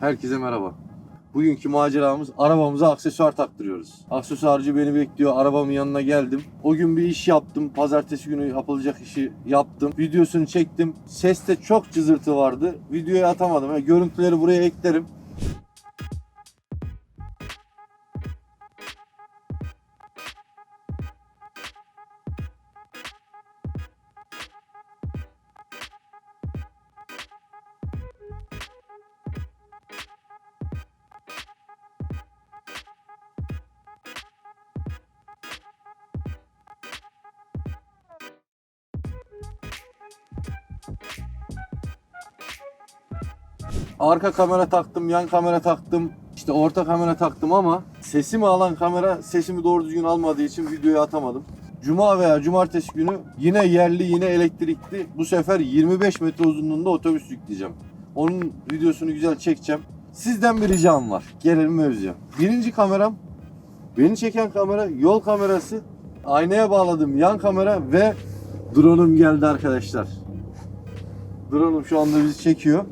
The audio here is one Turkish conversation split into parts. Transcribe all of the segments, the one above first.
Herkese merhaba. Bugünkü maceramız arabamıza aksesuar taktırıyoruz. Aksesuarcı beni bekliyor. Arabamın yanına geldim. O gün bir iş yaptım. Pazartesi günü yapılacak işi yaptım. Videosunu çektim. Seste çok cızırtı vardı. Videoya atamadım. Yani görüntüleri buraya eklerim. Arka kamera taktım, yan kamera taktım, işte orta kamera taktım ama sesimi alan kamera sesimi doğru düzgün almadığı için videoya atamadım. Cuma veya cumartesi günü yine yerli yine elektrikli bu sefer 25 metre uzunluğunda otobüs yükleyeceğim. Onun videosunu güzel çekeceğim. Sizden bir ricam var. Gelelim mevzuya. Birinci kameram beni çeken kamera yol kamerası. Aynaya bağladım yan kamera ve drone'um geldi arkadaşlar. Drone'um şu anda bizi çekiyor.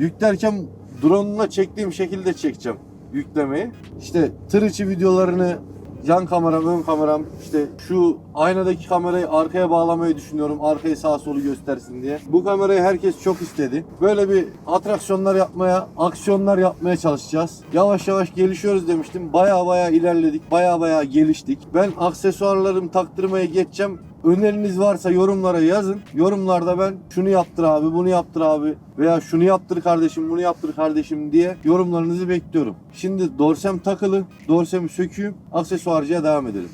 Yüklerken drone'la çektiğim şekilde çekeceğim yüklemeyi. İşte tır içi videolarını yan kameram, ön kameram, işte şu aynadaki kamerayı arkaya bağlamayı düşünüyorum. Arkayı sağa solu göstersin diye. Bu kamerayı herkes çok istedi. Böyle bir atraksiyonlar yapmaya, aksiyonlar yapmaya çalışacağız. Yavaş yavaş gelişiyoruz demiştim. Baya baya ilerledik. Baya baya geliştik. Ben aksesuarlarımı taktırmaya geçeceğim. Öneriniz varsa yorumlara yazın. Yorumlarda ben şunu yaptır abi, bunu yaptır abi veya şunu yaptır kardeşim, bunu yaptır kardeşim diye yorumlarınızı bekliyorum. Şimdi dorsem takılı, dorsemi söküyüm, aksesuarcıya devam edelim.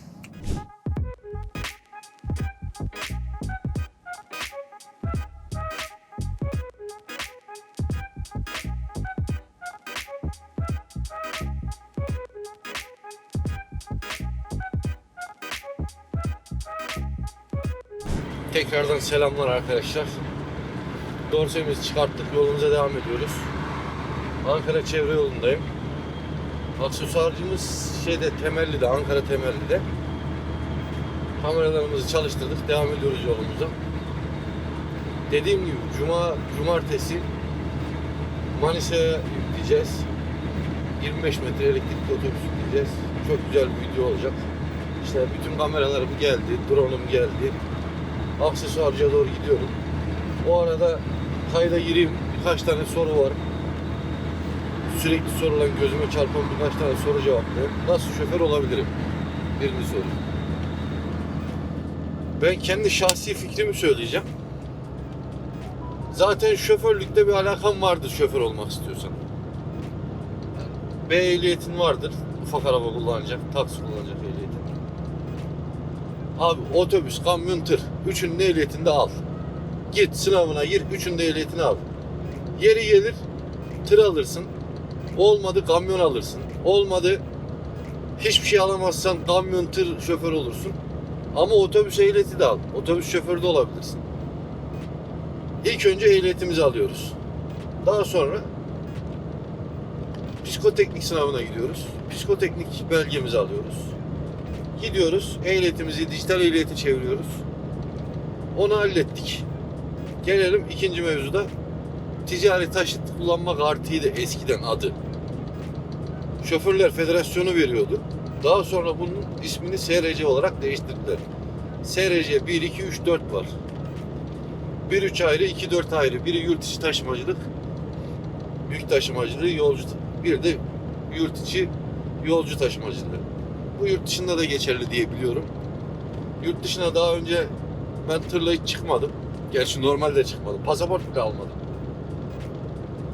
Tekrardan selamlar arkadaşlar. Dorsemizi çıkarttık, yolumuza devam ediyoruz. Ankara çevre yolundayım. Aksesuarcımız şeyde Temelli'de, Ankara Temelli'de. Kameralarımızı çalıştırdık, devam ediyoruz yolumuza. Dediğim gibi Cuma, Cumartesi Manisa'ya yükleyeceğiz. 25 metre elektrikli otobüs yükleyeceğiz. Çok güzel bir video olacak. İşte bütün kameralarım geldi, drone'um geldi aksesuarcıya doğru gidiyorum. O arada kayda gireyim. Birkaç tane soru var. Sürekli sorulan gözüme çarpan birkaç tane soru cevaplayayım. Nasıl şoför olabilirim? Birinci soru. Ben kendi şahsi fikrimi söyleyeceğim. Zaten şoförlükte bir alakan vardır şoför olmak istiyorsan. B ehliyetin vardır. Ufak araba kullanacak, taksi kullanacak ehliyetin. Abi otobüs, kamyon, tır. Üçünün ehliyetini de al. Git sınavına gir, üçünün de ehliyetini al. Yeri gelir tır alırsın. Olmadı kamyon alırsın. Olmadı hiçbir şey alamazsan kamyon, tır şoför olursun. Ama otobüs ehliyeti de al. Otobüs şoförü de olabilirsin. İlk önce ehliyetimizi alıyoruz. Daha sonra psikoteknik sınavına gidiyoruz. Psikoteknik belgemizi alıyoruz. Gidiyoruz. Ehliyetimizi dijital ehliyete çeviriyoruz. Onu hallettik. Gelelim ikinci mevzuda. Ticari taşıt kullanma kartıydı eskiden adı. Şoförler Federasyonu veriyordu. Daha sonra bunun ismini SRC olarak değiştirdiler. SRC 1, 2, 3, 4 var. 1 3 ayrı, 2 4 ayrı. Biri yurt içi taşımacılık, yük taşımacılığı, yolcu. Bir de yurt içi yolcu taşımacılığı. Bu yurt dışında da geçerli diye biliyorum. Yurt dışına daha önce ben tırla hiç çıkmadım. Gerçi normalde çıkmadım. Pasaport bile almadım.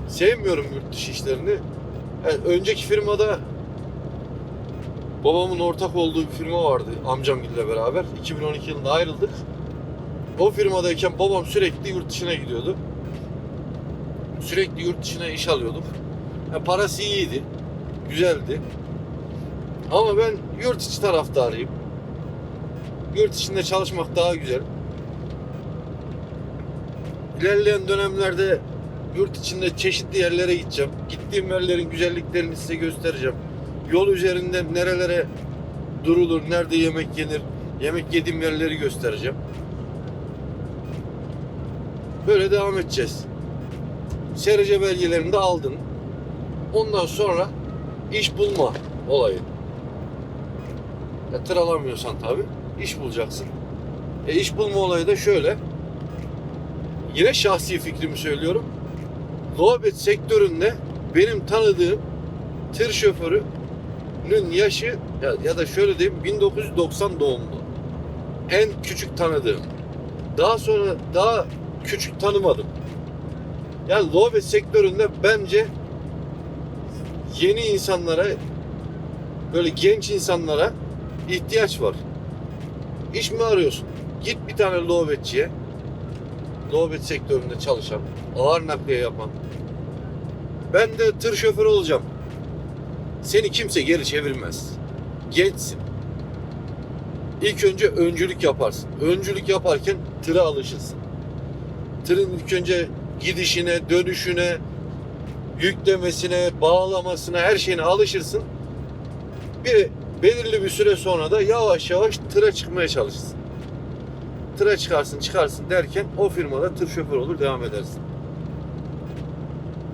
Sevmiyorum yurt dışı işlerini. Yani önceki firmada babamın ortak olduğu bir firma vardı amcamgille beraber. 2012 yılında ayrıldık. O firmadayken babam sürekli yurt dışına gidiyordu. Sürekli yurt dışına iş alıyorduk. Yani parası iyiydi. Güzeldi. Ama ben yurt içi taraftarıyım. Yurt içinde çalışmak daha güzel. İlerleyen dönemlerde yurt içinde çeşitli yerlere gideceğim. Gittiğim yerlerin güzelliklerini size göstereceğim. Yol üzerinde nerelere durulur, nerede yemek yenir, yemek yediğim yerleri göstereceğim. Böyle devam edeceğiz. SRC belgelerini de aldın. Ondan sonra iş bulma olayı. Ya tır alamıyorsan tabii iş bulacaksın. E iş bulma olayı da şöyle. Yine şahsi fikrimi söylüyorum. Lobet sektöründe benim tanıdığım tır şoförünün yaşı ya, ya da şöyle diyeyim 1990 doğumlu. En küçük tanıdığım. Daha sonra daha küçük tanımadım. Yani lobet sektöründe bence yeni insanlara böyle genç insanlara ihtiyaç var. İş mi arıyorsun? Git bir tane lobetçiye. Lobet sektöründe çalışan, ağır nakliye yapan. Ben de tır şoförü olacağım. Seni kimse geri çevirmez. Gençsin. İlk önce öncülük yaparsın. Öncülük yaparken tıra alışırsın. Tırın ilk önce gidişine, dönüşüne, yüklemesine, bağlamasına, her şeyine alışırsın. Bir belirli bir süre sonra da yavaş yavaş tıra çıkmaya çalışırsın. Tıra çıkarsın, çıkarsın derken o firmada tır şoförü olur, devam edersin.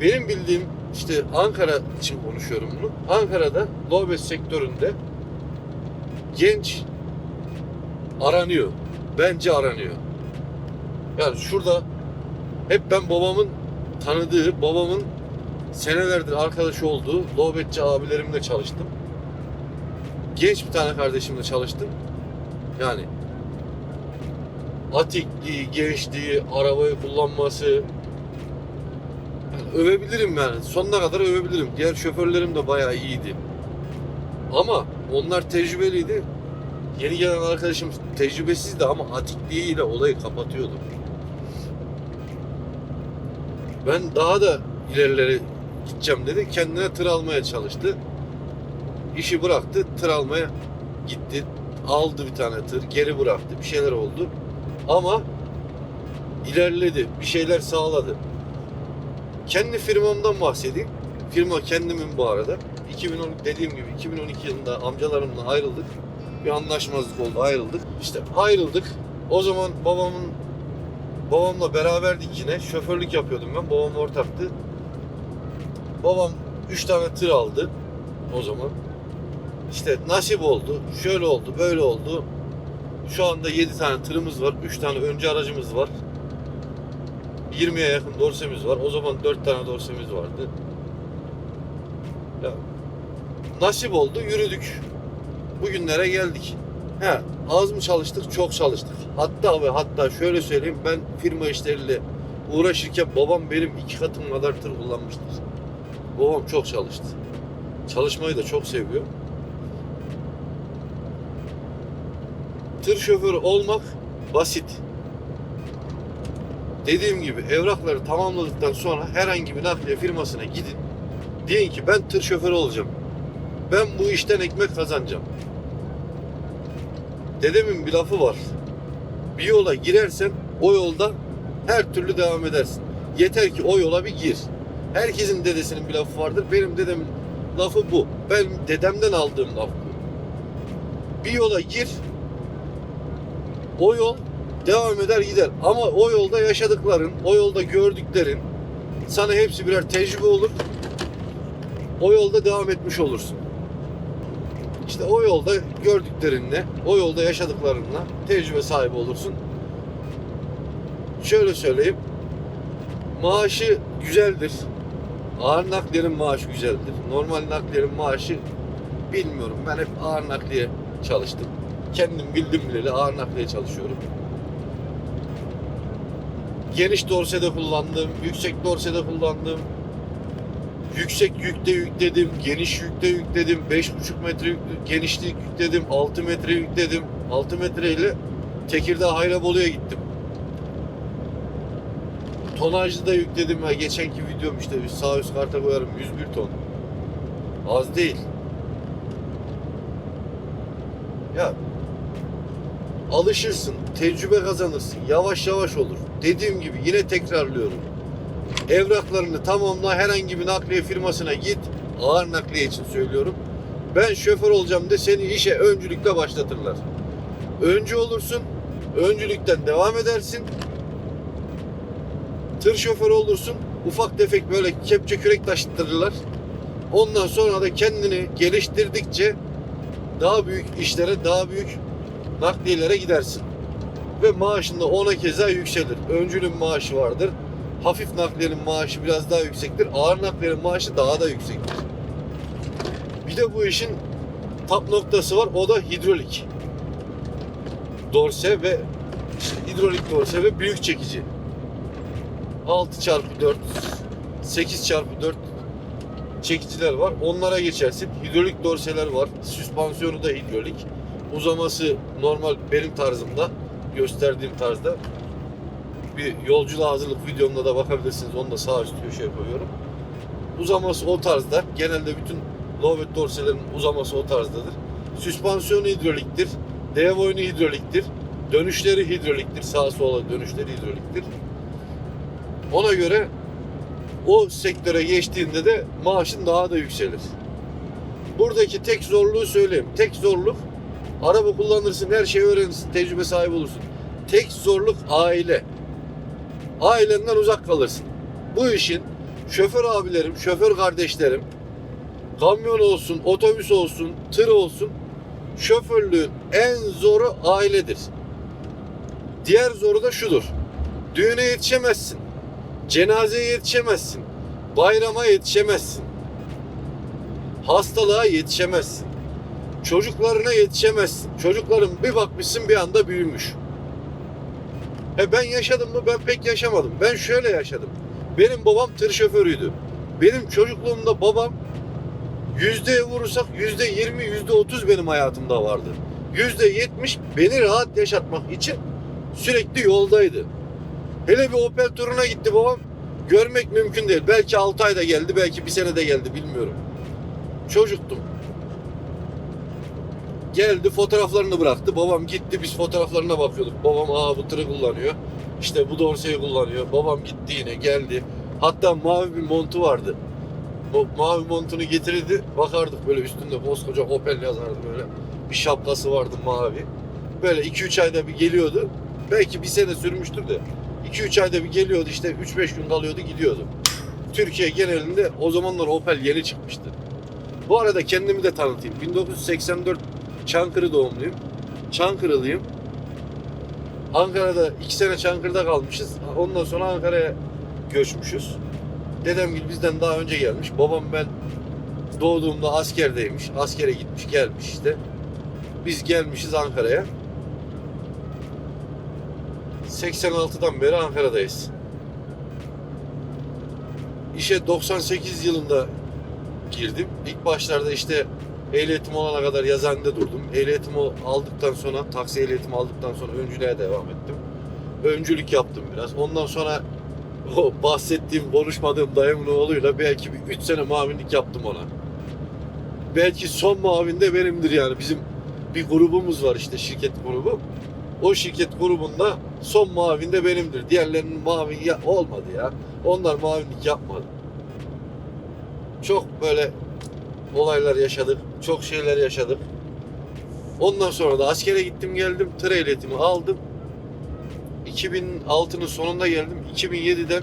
Benim bildiğim işte Ankara için konuşuyorum bunu. Ankara'da lobes sektöründe genç aranıyor. Bence aranıyor. Yani şurada hep ben babamın tanıdığı, babamın senelerdir arkadaş olduğu lobetçi abilerimle çalıştım. Genç bir tane kardeşimle çalıştım. Yani atikliği, gençliği, arabayı kullanması yani övebilirim yani. Sonuna kadar övebilirim. Diğer şoförlerim de bayağı iyiydi. Ama onlar tecrübeliydi. Yeni gelen arkadaşım tecrübesizdi ama atikliğiyle olayı kapatıyordu. Ben daha da ilerilere gideceğim dedi. Kendine tır almaya çalıştı. İşi bıraktı, tır almaya gitti. Aldı bir tane tır, geri bıraktı. Bir şeyler oldu. Ama ilerledi, bir şeyler sağladı. Kendi firmamdan bahsedeyim. Firma kendimin bu arada. 2010 dediğim gibi 2012 yılında amcalarımla ayrıldık. Bir anlaşmazlık oldu, ayrıldık. İşte ayrıldık. O zaman babamın babamla beraberdik yine. Şoförlük yapıyordum ben. Babam ortaktı. Babam 3 tane tır aldı o zaman. İşte nasip oldu. Şöyle oldu, böyle oldu. Şu anda 7 tane tırımız var. 3 tane öncü aracımız var. 20'ye yakın dorsemiz var. O zaman 4 tane dorsemiz vardı. Ya, nasip oldu, yürüdük. Bugünlere geldik. He, az mı çalıştık? Çok çalıştık. Hatta ve hatta şöyle söyleyeyim ben firma işleriyle uğraşırken babam benim iki katım kadar tır kullanmıştır. Babam çok çalıştı. Çalışmayı da çok seviyor. Tır şoförü olmak basit. Dediğim gibi evrakları tamamladıktan sonra herhangi bir nakliye firmasına gidin. Deyin ki ben tır şoförü olacağım. Ben bu işten ekmek kazanacağım. Dedemin bir lafı var. Bir yola girersen o yolda her türlü devam edersin. Yeter ki o yola bir gir. Herkesin dedesinin bir lafı vardır. Benim dedemin lafı bu. Ben dedemden aldığım laf bu. Bir yola gir. O yol devam eder gider. Ama o yolda yaşadıkların, o yolda gördüklerin sana hepsi birer tecrübe olur. O yolda devam etmiş olursun. İşte o yolda gördüklerinle, o yolda yaşadıklarınla tecrübe sahibi olursun. Şöyle söyleyeyim. Maaşı güzeldir. Ağır nakliyenin maaşı güzeldir. Normal nakliyenin maaşı bilmiyorum. Ben hep ağır nakliye çalıştım. Kendim bildim bileli ağır nakliye çalışıyorum. Geniş dorsede kullandım, yüksek dorsede kullandım. Yüksek yükte yükledim, geniş yükte yükledim, 5,5 metre genişlik yükledim, 6 metre yükledim. 6 metre ile Tekirdağ Hayrabolu'ya gittim. Tonajlı da yükledim ya. Geçenki videom işte sağ üst karta koyarım 101 ton. Az değil. Ya alışırsın, tecrübe kazanırsın. Yavaş yavaş olur. Dediğim gibi yine tekrarlıyorum. Evraklarını tamamla herhangi bir nakliye firmasına git. Ağır nakliye için söylüyorum. Ben şoför olacağım de seni işe öncülükle başlatırlar. Öncü olursun. Öncülükten devam edersin. Tır şoförü olursun. Ufak tefek böyle kepçe kürek taşıttırırlar. Ondan sonra da kendini geliştirdikçe daha büyük işlere, daha büyük nakliyelere gidersin. Ve maaşın da ona keza yükselir. Öncülün maaşı vardır. Hafif nakliyenin maaşı biraz daha yüksektir. Ağır nakliyenin maaşı daha da yüksektir. Bir de bu işin tap noktası var. O da hidrolik. Dorse ve hidrolik dorse ve büyük çekici. 6 çarpı 4 8 çarpı 4 çekiciler var. Onlara geçersin. Hidrolik dorseler var. Süspansiyonu da hidrolik. Uzaması normal benim tarzımda gösterdiğim tarzda. Bir yolculuğa hazırlık videomda da bakabilirsiniz. Onu da sağ üst köşeye koyuyorum. Uzaması o tarzda. Genelde bütün low dorselerin uzaması o tarzdadır. Süspansiyonu hidroliktir. Dev oyunu hidroliktir. Dönüşleri hidroliktir. Sağa sola dönüşleri hidroliktir. Ona göre o sektöre geçtiğinde de maaşın daha da yükselir. Buradaki tek zorluğu söyleyeyim. Tek zorluk araba kullanırsın, her şeyi öğrenirsin, tecrübe sahibi olursun. Tek zorluk aile. Ailenden uzak kalırsın. Bu işin şoför abilerim, şoför kardeşlerim, kamyon olsun, otobüs olsun, tır olsun, şoförlüğün en zoru ailedir. Diğer zoru da şudur. Düğüne yetişemezsin. Cenazeye yetişemezsin. Bayrama yetişemezsin. Hastalığa yetişemezsin. Çocuklarına yetişemezsin. Çocukların bir bakmışsın bir anda büyümüş. E ben yaşadım mı? Ben pek yaşamadım. Ben şöyle yaşadım. Benim babam tır şoförüydü. Benim çocukluğumda babam yüzdeye vurursak yüzde yirmi, yüzde otuz benim hayatımda vardı. Yüzde yetmiş beni rahat yaşatmak için sürekli yoldaydı. Hele bir Opel turuna gitti babam. Görmek mümkün değil. Belki 6 ayda geldi, belki bir senede geldi bilmiyorum. Çocuktum. Geldi fotoğraflarını bıraktı. Babam gitti biz fotoğraflarına bakıyorduk. Babam aa bu tırı kullanıyor. İşte bu dorseyi kullanıyor. Babam gitti yine geldi. Hatta mavi bir montu vardı. O mavi montunu getirirdi. Bakardık böyle üstünde koskoca Opel yazardı böyle. Bir şapkası vardı mavi. Böyle 2-3 ayda bir geliyordu. Belki bir sene sürmüştür de 2-3 ayda bir geliyordu işte 3-5 gün kalıyordu gidiyordu. Türkiye genelinde o zamanlar Opel yeni çıkmıştı. Bu arada kendimi de tanıtayım. 1984 Çankırı doğumluyum. Çankırılıyım. Ankara'da 2 sene Çankırı'da kalmışız. Ondan sonra Ankara'ya göçmüşüz. Dedem gibi bizden daha önce gelmiş. Babam ben doğduğumda askerdeymiş. Askere gitmiş gelmiş işte. Biz gelmişiz Ankara'ya. 86'dan beri Ankara'dayız. İşe 98 yılında girdim. İlk başlarda işte ehliyetim olana kadar yazıhanede durdum. Ehliyetimi aldıktan sonra, taksi ehliyetimi aldıktan sonra öncülüğe devam ettim. Öncülük yaptım biraz. Ondan sonra o bahsettiğim, konuşmadığım dayımın oğluyla belki bir 3 sene mavinlik yaptım ona. Belki son mavin de benimdir yani. Bizim bir grubumuz var işte şirket grubu. O şirket grubunda son mavin de benimdir. Diğerlerinin mavin ya olmadı ya. Onlar mavinlik yapmadı. Çok böyle olaylar yaşadık. Çok şeyler yaşadık. Ondan sonra da askere gittim geldim. Tır ehliyetimi aldım. 2006'nın sonunda geldim. 2007'den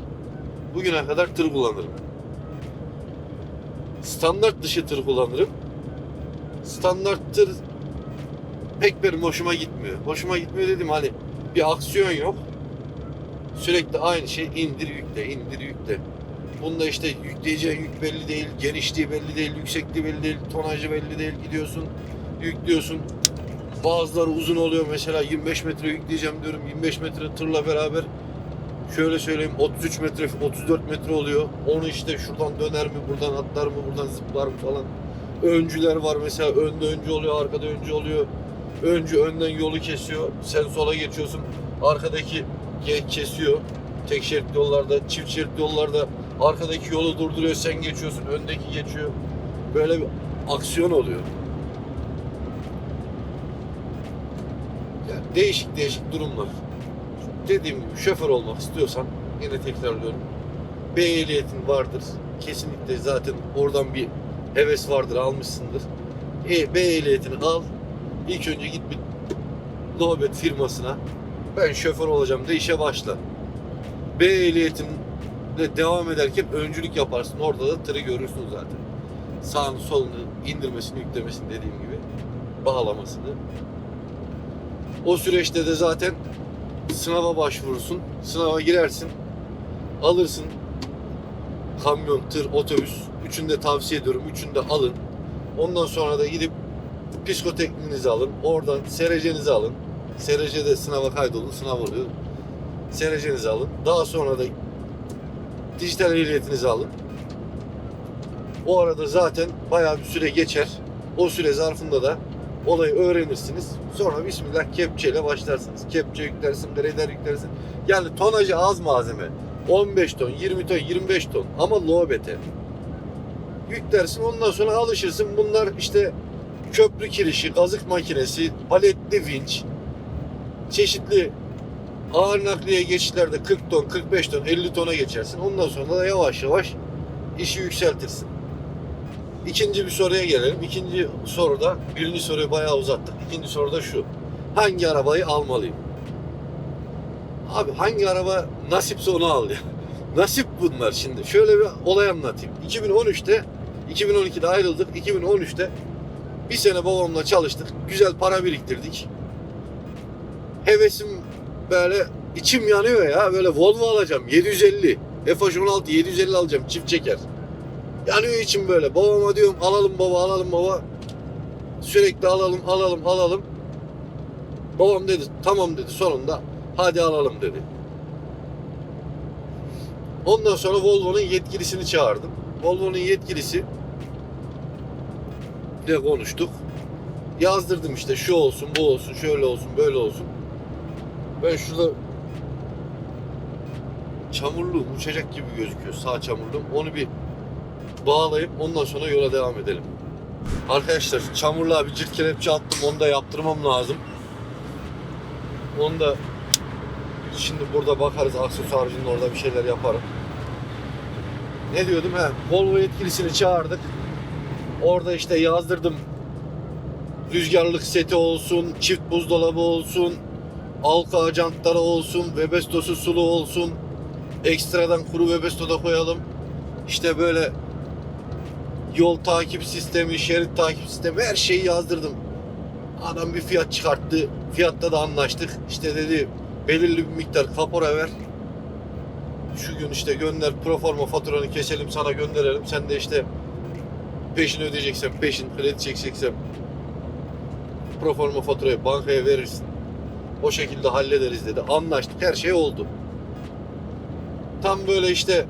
bugüne kadar tır kullanırım. Standart dışı tır kullanırım. Standart tır pek benim hoşuma gitmiyor. Hoşuma gitmiyor dedim hani bir aksiyon yok. Sürekli aynı şey indir yükle indir yükle. Bunda işte yükleyeceğin yük belli değil, genişliği belli değil, yüksekliği belli değil, tonajı belli değil. Gidiyorsun, yüklüyorsun. Bazıları uzun oluyor mesela 25 metre yükleyeceğim diyorum. 25 metre tırla beraber şöyle söyleyeyim 33 metre, 34 metre oluyor. Onu işte şuradan döner mi, buradan atlar mı, buradan zıplar mı falan. Öncüler var mesela önde öncü oluyor, arkada öncü oluyor. Öncü önden yolu kesiyor. Sen sola geçiyorsun. Arkadaki kesiyor. Tek şeritli yollarda, çift şeritli yollarda arkadaki yolu durduruyor. Sen geçiyorsun, öndeki geçiyor. Böyle bir aksiyon oluyor. Yani değişik değişik durumlar. Dediğim gibi şoför olmak istiyorsan yine tekrarlıyorum. B ehliyetin vardır. Kesinlikle zaten oradan bir heves vardır almışsındır. E, B ehliyetini al. İlk önce git bir nobet firmasına. Ben şoför olacağım de işe başla. B ehliyetinle devam ederken öncülük yaparsın. Orada da tırı görürsün zaten. sağını solunu indirmesini, yüklemesini dediğim gibi bağlamasını. O süreçte de zaten sınava başvurursun. Sınava girersin. Alırsın. Kamyon, tır, otobüs. Üçünü de tavsiye ediyorum. Üçünü de alın. Ondan sonra da gidip psikotekniğinizi alın. Oradan SRC'nizi alın. SRC'de sınava kaydolun. Sınav oluyor. SRC'nizi alın. Daha sonra da dijital ehliyetinizi alın. O arada zaten bayağı bir süre geçer. O süre zarfında da olayı öğrenirsiniz. Sonra bismillah kepçeyle başlarsınız. Kepçe yüklersin, dereder yüklersin. Yani tonajı az malzeme. 15 ton, 20 ton, 25 ton ama low bete. Yüklersin ondan sonra alışırsın. Bunlar işte köprü kirişi, kazık makinesi, paletli vinç, çeşitli ağır nakliye geçişlerde 40 ton, 45 ton, 50 tona geçersin. Ondan sonra da yavaş yavaş işi yükseltirsin. İkinci bir soruya gelelim. İkinci soruda, birinci soruyu bayağı uzattık. İkinci soruda şu. Hangi arabayı almalıyım? Abi hangi araba nasipse onu al ya. Nasip bunlar şimdi. Şöyle bir olay anlatayım. 2013'te, 2012'de ayrıldık. 2013'te bir sene babamla çalıştık. Güzel para biriktirdik. Hevesim böyle içim yanıyor ya. Böyle Volvo alacağım. 750. FH16 750 alacağım. Çift çeker. Yanıyor içim böyle. Babama diyorum alalım baba alalım baba. Sürekli alalım alalım alalım. Babam dedi tamam dedi sonunda hadi alalım dedi. Ondan sonra Volvo'nun yetkilisini çağırdım. Volvo'nun yetkilisi ile konuştuk. Yazdırdım işte şu olsun bu olsun şöyle olsun böyle olsun. Ben şurada çamurluğum uçacak gibi gözüküyor sağ çamurluğum. Onu bir bağlayıp ondan sonra yola devam edelim. Arkadaşlar çamurluğa bir cilt kelepçe attım. Onu da yaptırmam lazım. Onu da şimdi burada bakarız aksesuarcının orada bir şeyler yaparım. Ne diyordum? He, Volvo yetkilisini çağırdık. Orada işte yazdırdım. Rüzgarlık seti olsun, çift buzdolabı olsun, Alka jantları olsun, Webesto'su sulu olsun. Ekstradan kuru Webesto da koyalım. İşte böyle yol takip sistemi, şerit takip sistemi her şeyi yazdırdım. Adam bir fiyat çıkarttı. Fiyatta da anlaştık. İşte dedi belirli bir miktar kapora ver. Şu gün işte gönder proforma faturanı keselim sana gönderelim. Sen de işte peşin ödeyeceksen peşin, kredi çekeceksen proforma faturayı bankaya verirsin. O şekilde hallederiz dedi. Anlaştık. Her şey oldu. Tam böyle işte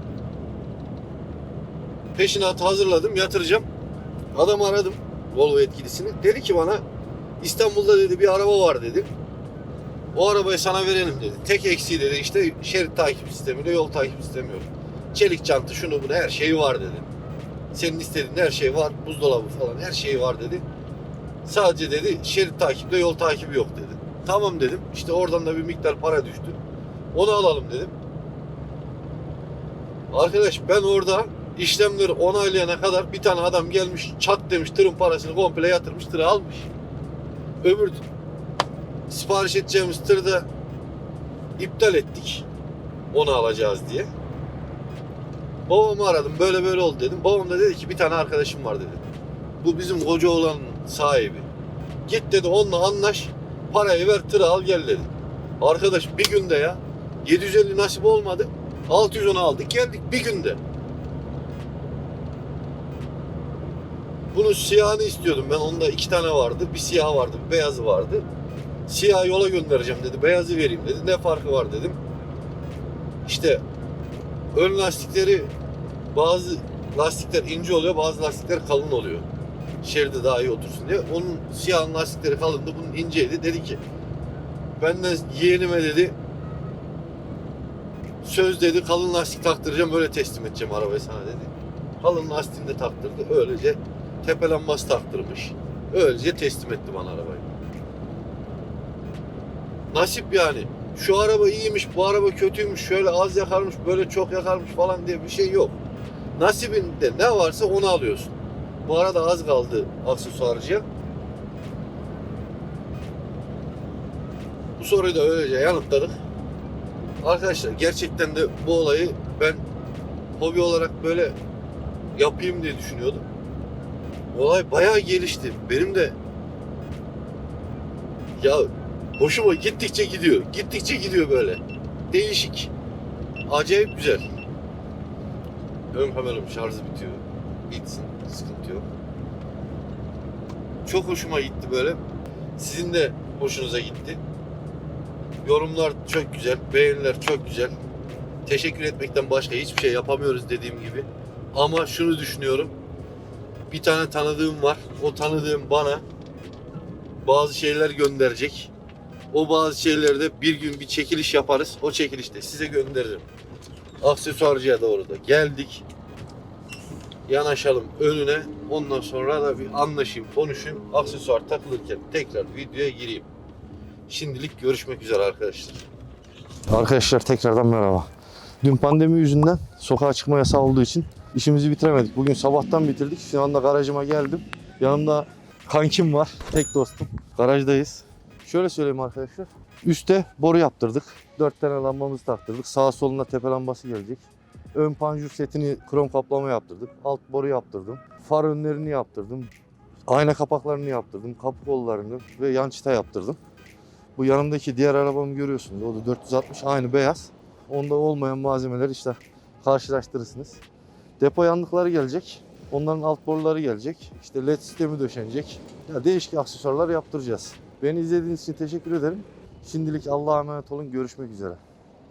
peşinatı hazırladım, yatıracağım. Adam aradım Volvo etkilisini. Dedi ki bana İstanbul'da dedi bir araba var dedi. O arabayı sana verelim dedi. Tek eksiği dedi işte şerit takip sistemi, yol takip sistemi yok. Çelik çantı şunu bunu her şeyi var dedi. Senin istediğin her şey var. Buzdolabı falan her şeyi var dedi. Sadece dedi şerit takiple yol takibi yok dedi. Tamam dedim. İşte oradan da bir miktar para düştü. Onu alalım dedim. Arkadaş ben orada işlemleri onaylayana kadar bir tane adam gelmiş çat demiş tırın parasını komple yatırmış tırı almış. Öbür sipariş edeceğimiz tırı da iptal ettik. Onu alacağız diye. Babamı aradım böyle böyle oldu dedim. Babam da dedi ki bir tane arkadaşım var dedi. Bu bizim koca olan sahibi. Git dedi onunla anlaş parayı ver tırı al gel dedi. Arkadaş bir günde ya 750 nasip olmadı. 610 aldık geldik bir günde. Bunun siyahını istiyordum ben. Onda iki tane vardı. Bir siyah vardı, bir beyazı vardı. Siyah yola göndereceğim dedi. Beyazı vereyim dedi. Ne farkı var dedim. İşte ön lastikleri bazı lastikler ince oluyor, bazı lastikler kalın oluyor. Şeride daha iyi otursun diye. Onun siyah lastikleri kalındı, bunun inceydi. Dedi ki ben de yeğenime dedi söz dedi kalın lastik taktıracağım böyle teslim edeceğim arabayı sana dedi. Kalın lastiğini de taktırdı. Öylece tepelenmez taktırmış. Öylece teslim etti bana arabayı. Nasip yani. Şu araba iyiymiş, bu araba kötüymüş, şöyle az yakarmış, böyle çok yakarmış falan diye bir şey yok. Nasibinde ne varsa onu alıyorsun. Bu arada az kaldı aksesuarcıya. Bu soruyu da öylece yanıtladık. Arkadaşlar gerçekten de bu olayı ben hobi olarak böyle yapayım diye düşünüyordum. olay bayağı gelişti. Benim de ya hoşuma gittikçe gidiyor. Gittikçe gidiyor böyle. Değişik. Acayip güzel. Ön kameram şarjı bitiyor. Bitsin. Çok hoşuma gitti böyle. Sizin de hoşunuza gitti. Yorumlar çok güzel. Beğeniler çok güzel. Teşekkür etmekten başka hiçbir şey yapamıyoruz dediğim gibi. Ama şunu düşünüyorum. Bir tane tanıdığım var. O tanıdığım bana bazı şeyler gönderecek. O bazı şeyleri de bir gün bir çekiliş yaparız. O çekilişte size gönderirim. Aksesuarcıya doğru da geldik. Yanaşalım önüne. Ondan sonra da bir anlaşayım, konuşayım. Aksesuar takılırken tekrar videoya gireyim. Şimdilik görüşmek üzere arkadaşlar. Arkadaşlar tekrardan merhaba. Dün pandemi yüzünden sokağa çıkma yasağı olduğu için işimizi bitiremedik. Bugün sabahtan bitirdik. Şu anda garajıma geldim. Yanımda kankim var. Tek dostum. Garajdayız. Şöyle söyleyeyim arkadaşlar. Üste boru yaptırdık. Dört tane lambamızı taktırdık. Sağ soluna tepe lambası gelecek. Ön panjur setini krom kaplama yaptırdık. Alt boru yaptırdım. Far önlerini yaptırdım. Ayna kapaklarını yaptırdım. Kapı kollarını ve yan çıta yaptırdım. Bu yanımdaki diğer arabamı görüyorsunuz. O da 460 aynı beyaz. Onda olmayan malzemeler işte karşılaştırırsınız. Depo yanlıkları gelecek. Onların alt boruları gelecek. İşte led sistemi döşenecek. Ya değişik aksesuarlar yaptıracağız. Beni izlediğiniz için teşekkür ederim. Şimdilik Allah'a emanet olun. Görüşmek üzere.